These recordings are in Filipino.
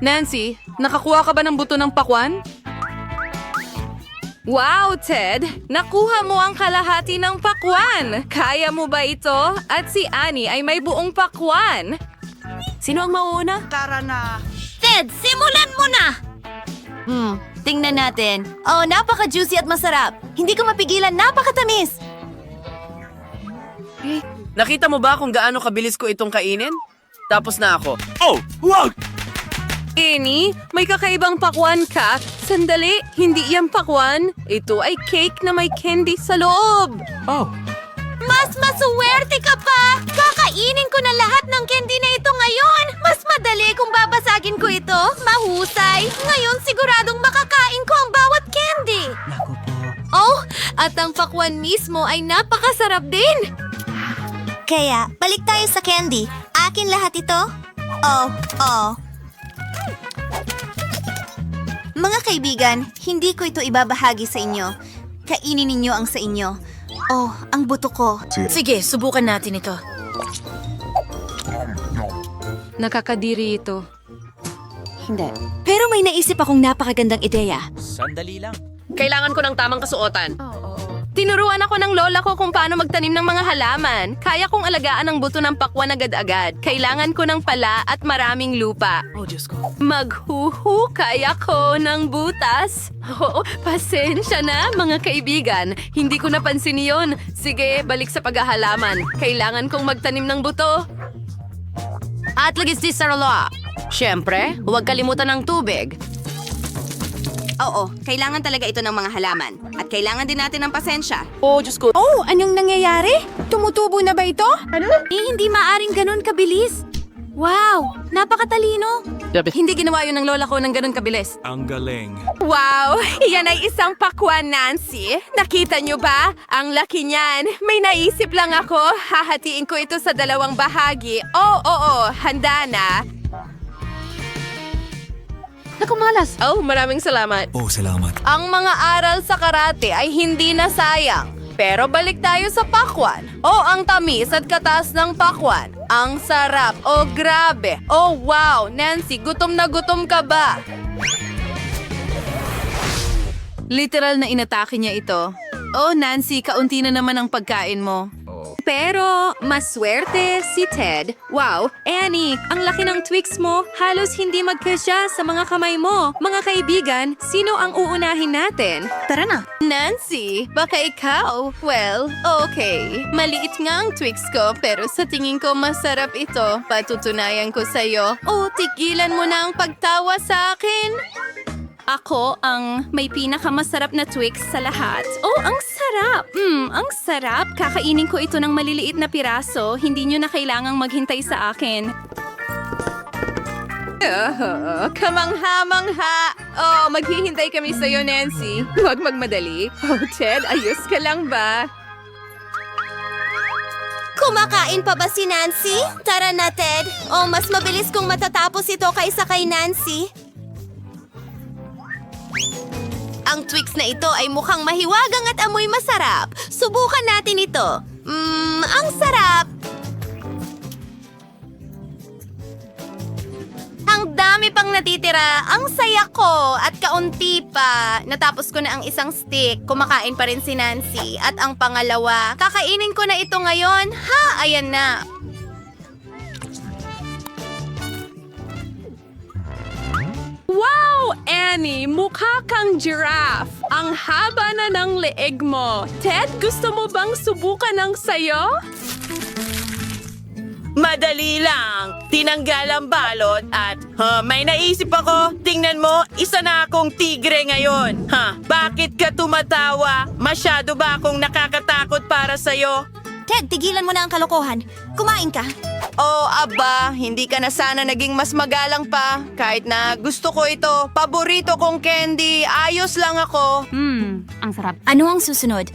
Nancy, nakakuha ka ba ng buto ng pakwan? Wow, Ted! Nakuha mo ang kalahati ng pakwan! Kaya mo ba ito? At si Annie ay may buong pakwan! Sino ang mauuna? Ted, simulan mo na! Hmm, tingnan natin. Oh, napaka-juicy at masarap. Hindi ko mapigilan, napakatamis. Nakita mo ba kung gaano kabilis ko itong kainin? Tapos na ako. Oh, wag! Annie, may kakaibang pakwan ka. Sandali, hindi yan pakwan. Ito ay cake na may candy sa loob. Oh, Mas masuwerte ka pa! Kakainin ko na lahat ng candy na ito ngayon! Mas madali kung babasagin ko ito. Mahusay! Ngayon siguradong makakain ko ang bawat candy! naku po. Oh, at ang pakwan mismo ay napakasarap din! Kaya, balik tayo sa candy. Akin lahat ito? Oh, oh. Mga kaibigan, hindi ko ito ibabahagi sa inyo. Kainin ninyo ang sa inyo. Oh, ang buto ko. Sige, subukan natin ito. Nakakadiri ito. Pero may naisip akong napakagandang ideya. Sandali lang. Kailangan ko ng tamang kasuotan. Tinuruan ako ng lola ko kung paano magtanim ng mga halaman. Kaya kong alagaan ang buto ng pakwan agad-agad. Kailangan ko ng pala at maraming lupa. Oh, Diyos ko. Maghuhukay ako ng butas. Oo, pasensya na mga kaibigan. Hindi ko napansin iyon. Sige, balik sa paghahalaman. Kailangan kong magtanim ng buto. At lagis di sa roloa. Siyempre, huwag kalimutan ng tubig. Oo, kailangan talaga ito ng mga halaman. At kailangan din natin ng pasensya. Oh, Diyos ko. Oh, anong nangyayari? Tumutubo na ba ito? Ano? Eh, hindi maaring ganun kabilis. Wow, napakatalino. Hindi ginawa yun ng lola ko ng ganun kabilis. Ang galing. Wow! Iyan ay isang pakwan, Nancy. Nakita niyo ba? Ang laki niyan. May naisip lang ako. Hahatiin ko ito sa dalawang bahagi. Oo, oo, handa na. Nakumalas. Oh, maraming salamat. Oh, salamat. Ang mga aral sa karate ay hindi na sayang. Pero balik tayo sa pakwan. Oh, ang tamis at katas ng pakwan. Ang sarap. Oh, grabe. Oh, wow. Nancy, gutom na gutom ka ba? Literal na inatake niya ito. Oh, Nancy, kaunti na naman ang pagkain mo. Pero, maswerte si Ted. Wow, Annie, ang laki ng Twix mo. Halos hindi magkasya sa mga kamay mo. Mga kaibigan, sino ang uunahin natin? Tara na. Nancy, baka ikaw. Well, okay. Maliit nga ang Twix ko, pero sa tingin ko masarap ito. Patutunayan ko sa'yo. Oh, tigilan mo na ang pagtawa sa akin. Ako ang may pinakamasarap na Twix sa lahat. Oh, ang sarap! Mm, ang sarap. Kakainin ko ito ng maliliit na piraso. Hindi nyo na kailangang maghintay sa akin. Oh, kamangha-mangha! Oh, maghihintay kami sa'yo, Nancy. Huwag magmadali. Oh, Ted, ayos ka lang ba? Kumakain pa ba si Nancy? Tara na, Ted. O, mas mabilis kung matatapos ito kaysa kay Nancy. Ang Twix na ito ay mukhang mahiwagang at amoy masarap. Subukan natin ito. Mmm, ang sarap! Ang dami pang natitira. Ang saya ko at kaunti pa. Natapos ko na ang isang stick. Kumakain pa rin si Nancy. At ang pangalawa, kakainin ko na ito ngayon. Ha, ayan na. Wow, Annie! Mukha kang giraffe. Ang haba na ng leeg mo. Ted, gusto mo bang subukan ng sayo? Madali lang. Tinanggal ang balot at ha, may naisip ako. Tingnan mo, isa na akong tigre ngayon. Ha, bakit ka tumatawa? Masyado ba akong nakakatakot para sa'yo? Ted, tigilan mo na ang kalokohan. Kumain ka. Oh, aba, hindi ka na sana naging mas magalang pa. Kahit na gusto ko ito, paborito kong candy, ayos lang ako. Ano ang susunod?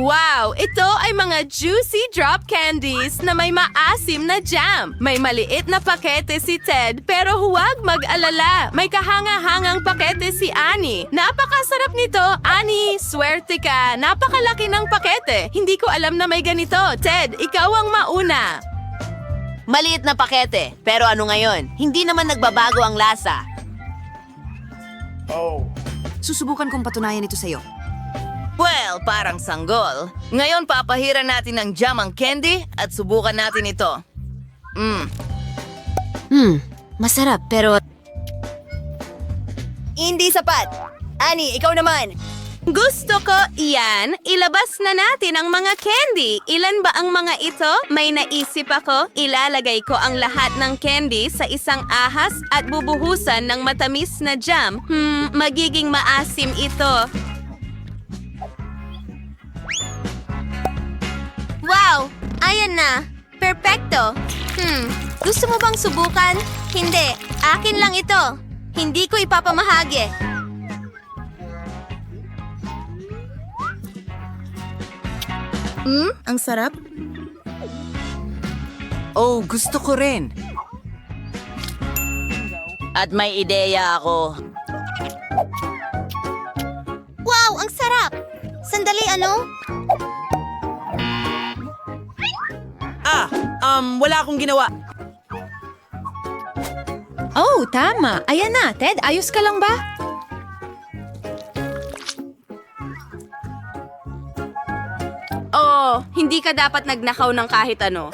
Wow! Ito ay mga juicy drop candies na may maasim na jam. May maliit na pakete si Ted, pero huwag mag-alala. May kahanga-hangang pakete si Annie. Napakasarap nito, Annie. Swerte ka. Napakalaki ng pakete. Hindi ko alam na may ganito. Ted, ikaw ang mauna. Maliit na pakete. Pero ano ngayon? Hindi naman nagbabago ang lasa. Susubukan kong patunayan ito sa'yo. Well, parang sanggol. Ngayon papahiran natin ng jam ang candy at subukan natin ito. Mm. Hmm, masarap pero Hindi sapat. Ani, ikaw naman. Gusto ko iyan. Ilabas na natin ang mga candy. Ilan ba ang mga ito? May naisip ako. Ilalagay ko ang lahat ng candy sa isang ahas at bubuhusan ng matamis na jam. Hmm, magiging maasim ito. Wow! Ayan na. Perfecto. Hmm, gusto mo bang subukan? Hindi. Akin lang ito. Hindi ko ipapamahagi. Hmm, ang sarap. Oh, gusto ko rin. At may ideya ako. Wow, ang sarap! Sandali, ano? Um, wala akong ginawa. Oh, tama. Ayan na. Ted, ayos ka lang ba? Oh, hindi ka dapat nagnakaw ng kahit ano.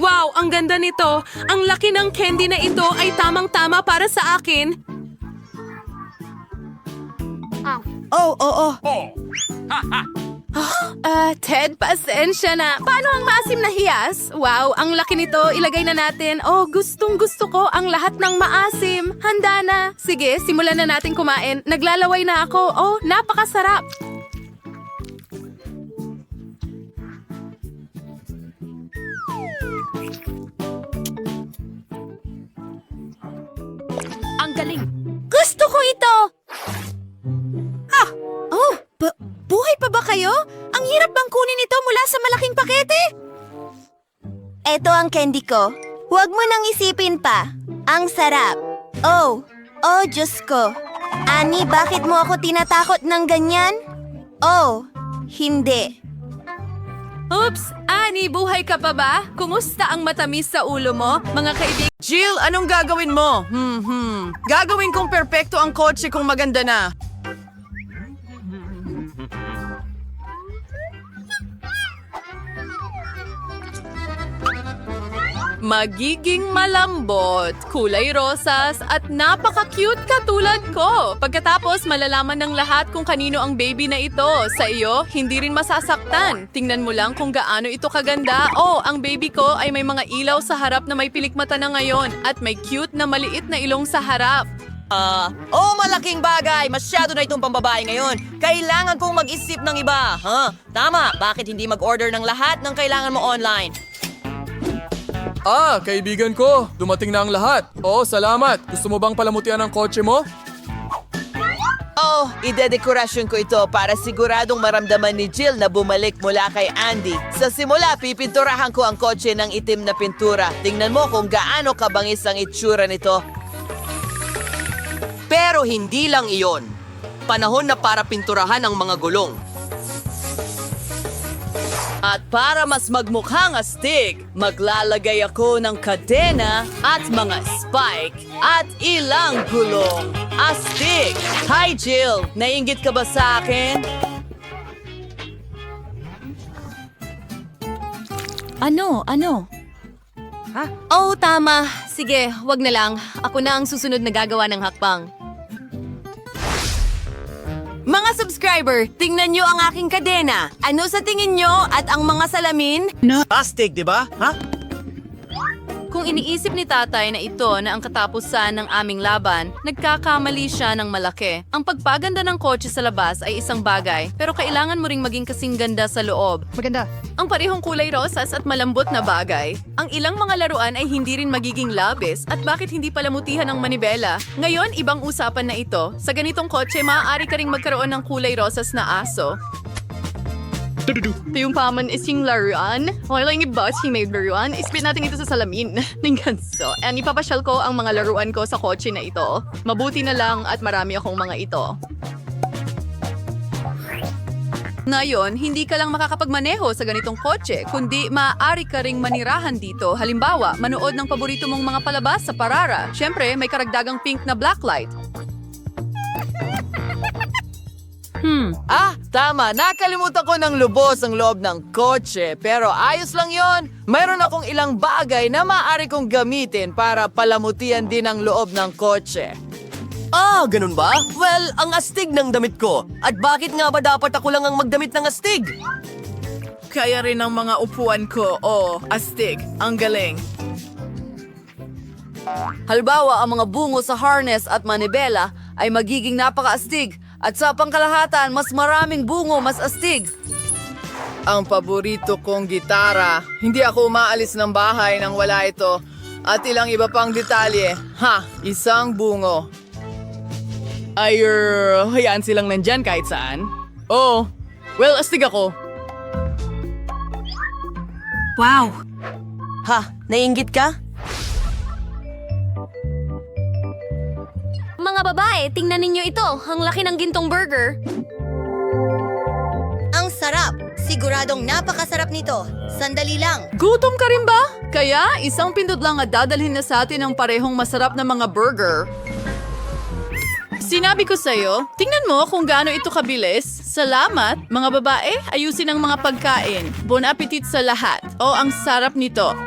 Wow, ang ganda nito. Ang laki ng candy na ito ay tamang-tama para sa akin. Oh, oo. Ah, Ted, pasensya na. Paano ang maasim na hiyas? Wow, ang laki nito. Ilagay na natin. Oh, gustong gusto ko ang lahat ng maasim. Handa na. Sige, simulan na natin kumain. Naglalaway na ako. Oh, napakasarap. ang galing. Sa malaking pakete? Ito ang candy ko. Huwag mo nang isipin pa. Ang sarap. Oh, oh Diyos ko. Ani, bakit mo ako tinatakot ng ganyan? Oh, hindi. Oops, Ani, buhay ka pa ba? Kumusta ang matamis sa ulo mo? Mga kaibigan, Jill, anong gagawin mo? Hmm, hmm. Gagawin kong perpekto ang kotse kung maganda na. Magiging malambot, kulay rosas, at napaka-cute katulad ko. Pagkatapos, malalaman ng lahat kung kanino ang baby na ito. Sa iyo, hindi rin masasaktan. Tingnan mo lang kung gaano ito kaganda. Oh, ang baby ko ay may mga ilaw sa harap na may pilikmata na ngayon at may cute na maliit na ilong sa harap. Ah, oh, malaking bagay. Masyado na itong pambabae ngayon. Kailangan kong mag-isip ng iba. Huh? Tama, bakit hindi mag-order ng lahat ng kailangan mo online? Ah, kaibigan ko. Dumating na ang lahat. Oo, salamat. Gusto mo bang palamutian ang kotse mo? Oh, idedekorasyon ko ito para siguradong maramdaman ni Jill na bumalik mula kay Andy. Sa simula, pipinturahan ko ang kotse ng itim na pintura. Tingnan mo kung gaano kabangis ang itsura nito. Pero hindi lang iyon. Panahon na para pinturahan ang mga gulong. At para mas magmukhang astig, maglalagay ako ng kadena at mga spike at ilang gulong. Astig! Hi Jill! Nainggit ka ba sa akin? Ano? Ano? Oh, tama. Sige, wag na lang. Ako na ang susunod na gagawa ng hakbang. Mga subscriber, tingnan nyo ang aking kadena. Ano sa tingin nyo at ang mga salamin? Astig, di ba? Ha? Kung iniisip ni tatay na ito na ang katapusan ng aming laban, nagkakamali siya ng malaki. Ang pagpaganda ng kotse sa labas ay isang bagay, pero kailangan mo ring maging kasing ganda sa loob. Maganda. Ang parehong kulay rosas at malambot na bagay. Ang ilang mga laruan ay hindi rin magiging labis at bakit hindi palamutihan ng manibela. Ngayon, ibang usapan na ito. Sa ganitong kotse, maaari ka ring magkaroon ng kulay rosas na aso. Ito yung paman is yung laruan. Wala lang iba yung may laruan. Ispit natin ito sa salamin ng ganso. And ipapasyal ko ang mga laruan ko sa kotse na ito. Mabuti na lang at marami akong mga ito. Ngayon, hindi ka lang makakapagmaneho sa ganitong kotse, kundi maaari ka ring manirahan dito. Halimbawa, manood ng paborito mong mga palabas sa parara. Siyempre, may karagdagang pink na blacklight. Ah, tama. Nakalimutan ko ng lubos ang loob ng kotse. Pero ayos lang yon. Mayroon akong ilang bagay na maaari kong gamitin para palamutian din ang loob ng kotse. Ah, ganun ba? Well, ang astig ng damit ko. At bakit nga ba dapat ako lang ang magdamit ng astig? Kaya rin ang mga upuan ko. Oh, astig. Ang galing. Halimbawa, ang mga bungo sa harness at manibela ay magiging napakaastig at sa pangkalahatan, mas maraming bungo mas astig. Ang paborito kong gitara. Hindi ako umaalis ng bahay nang wala ito. At ilang iba pang detalye. Ha, isang bungo. Ay, er, hayaan silang nandyan kahit saan. Oh, well, astig ako. Ha, naiingit ka? Mga babae, tingnan ninyo ito. Ang laki ng gintong burger. Ang sarap! Siguradong napakasarap nito. Sandali lang. Gutom ka rin ba? Kaya, isang pindot lang at dadalhin na sa atin ang parehong masarap na mga burger. Sinabi ko sa'yo, tingnan mo kung gaano ito kabilis. Salamat, mga babae, ayusin ang mga pagkain. Bon appetit sa lahat. Oh, ang sarap nito.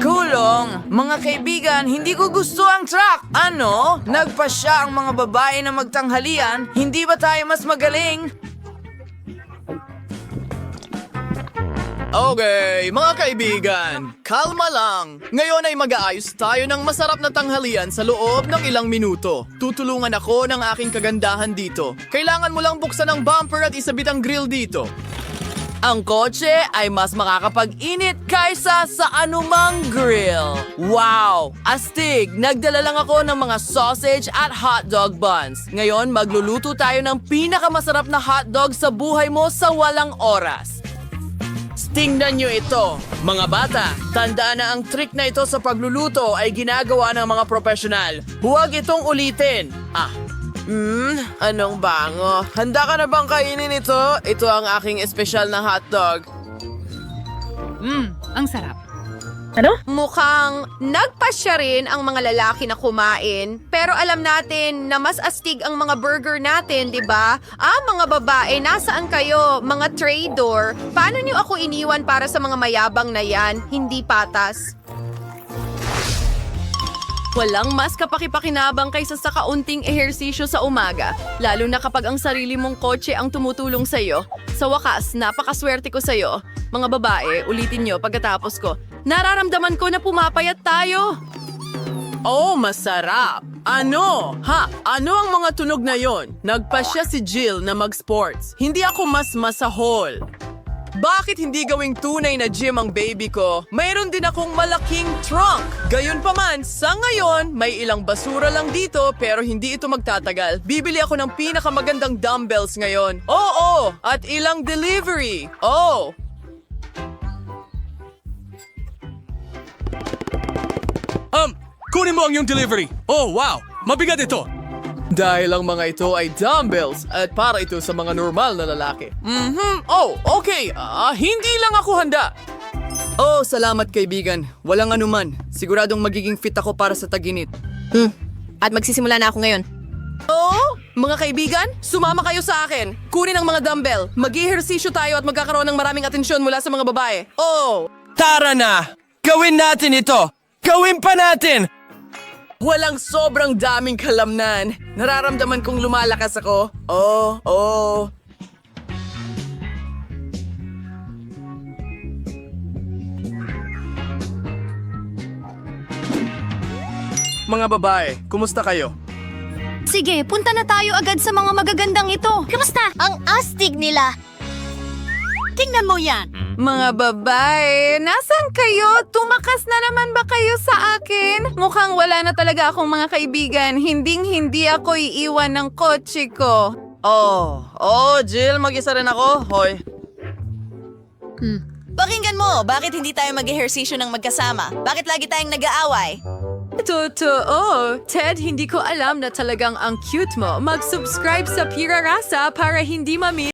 Kulong! Mga kaibigan, hindi ko gusto ang truck! Ano? Nagpasya ang mga babae na magtanghalian? Hindi ba tayo mas magaling? Okay, mga kaibigan, kalma lang. Ngayon ay mag-aayos tayo ng masarap na tanghalian sa loob ng ilang minuto. Tutulungan ako ng aking kagandahan dito. Kailangan mo lang buksan ang bumper at isabit ang grill dito. Ang kotse ay mas makakapag-init kaysa sa anumang grill. Wow! Astig! Nagdala lang ako ng mga sausage at hotdog buns. Ngayon, magluluto tayo ng pinakamasarap na hotdog sa buhay mo sa walang oras. Tingnan nyo ito, mga bata. Tandaan na ang trick na ito sa pagluluto ay ginagawa ng mga profesional. Huwag itong ulitin. Ah, Hmm, anong bango? Handa ka na bang kainin ito? Ito ang aking espesyal na hotdog. Mukhang nagpasya rin ang mga lalaki na kumain. Pero alam natin na mas astig ang mga burger natin, di ba? Ah, mga babae, nasaan kayo? Mga trader. Paano niyo ako iniwan para sa mga mayabang na yan? Hindi patas. Walang mas kapakipakinabang kaysa sa kaunting ehersisyo sa umaga, lalo na kapag ang sarili mong kotse ang tumutulong sa'yo. Sa wakas, napakaswerte ko sa'yo. Mga babae, ulitin nyo pagkatapos ko. Nararamdaman ko na pumapayat tayo. Oh, masarap! Ano? Ha? Ano ang mga tunog na yon? Nagpasya si Jill na mag-sports. Hindi ako mas masahol. Bakit hindi gawing tunay na gym ang baby ko? Mayroon din akong malaking trunk. Gayon pa man, sa ngayon, may ilang basura lang dito pero hindi ito magtatagal. Bibili ako ng pinakamagandang dumbbells ngayon. Oo, at ilang delivery. Oh, Um, kunin mo ang iyong delivery. Oh, wow! Mabigat ito! Dahil ang mga ito ay dumbbells at para ito sa mga normal na lalaki. Mhm, oh, okay. Ah, hindi lang ako handa. Oh, salamat kaibigan. Walang anuman. Siguradong magiging fit ako para sa taginit. At magsisimula na ako ngayon. Oh, mga kaibigan, sumama kayo sa akin. Kunin ang mga dumbbell. Mag-ehersisyo tayo at magkakaroon ng maraming atensyon mula sa mga babae. Oh, Tara na! Gawin natin ito! Gawin pa natin! Walang sobrang daming kalamnan. Nararamdaman kong lumalakas ako. Oh, oh. Mga babae, kumusta kayo? Sige, punta na tayo agad sa mga magagandang ito. Kamusta? Ang astig nila. Tingnan mo yan. Mga babae, nasan kayo? Tumakas na naman ba kayo sa akin? Mukhang wala na talaga akong mga kaibigan. Hinding hindi ako iiwan ng kotse ko. Oh, oh, Jill, mag-isa rin ako. Hoy. Pakinggan mo, bakit hindi tayo mag-ehersisyo ng magkasama? Bakit lagi tayong nag-aaway? Totoo. Ted, hindi ko alam na talagang ang cute mo. Mag-subscribe sa Pira Rasa para hindi mami